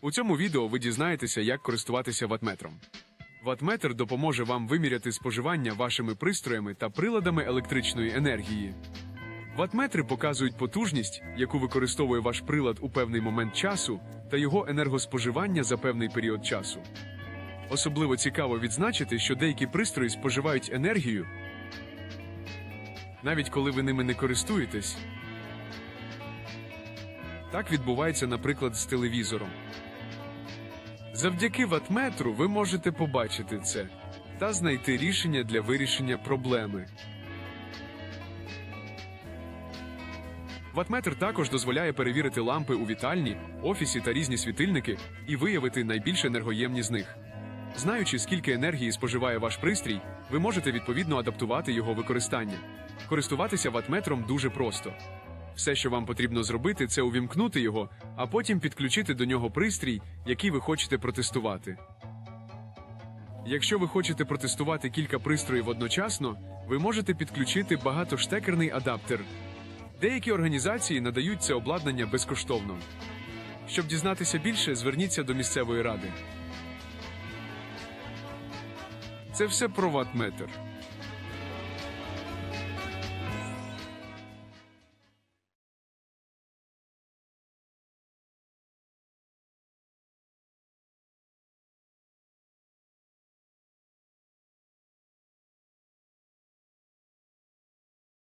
У цьому відео ви дізнаєтеся, як користуватися ватметром. Ватметр допоможе вам виміряти споживання вашими пристроями та приладами електричної енергії. Ватметри показують потужність, яку використовує ваш прилад у певний момент часу, та його енергоспоживання за певний період часу. Особливо цікаво відзначити, що деякі пристрої споживають енергію, навіть коли ви ними не користуєтесь. Так відбувається, наприклад, з телевізором. Завдяки ватметру ви можете побачити це та знайти рішення для вирішення проблеми. Ватметр також дозволяє перевірити лампи у вітальні, офісі та різні світильники і виявити найбільш енергоємні з них. Знаючи, скільки енергії споживає ваш пристрій, ви можете відповідно адаптувати його використання. Користуватися ватметром дуже просто. Все, що вам потрібно зробити, це увімкнути його, а потім підключити до нього пристрій, який ви хочете протестувати. Якщо ви хочете протестувати кілька пристроїв одночасно, ви можете підключити багатоштекерний адаптер. Деякі організації надають це обладнання безкоштовно. Щоб дізнатися більше, зверніться до місцевої ради. Це все про ватметр.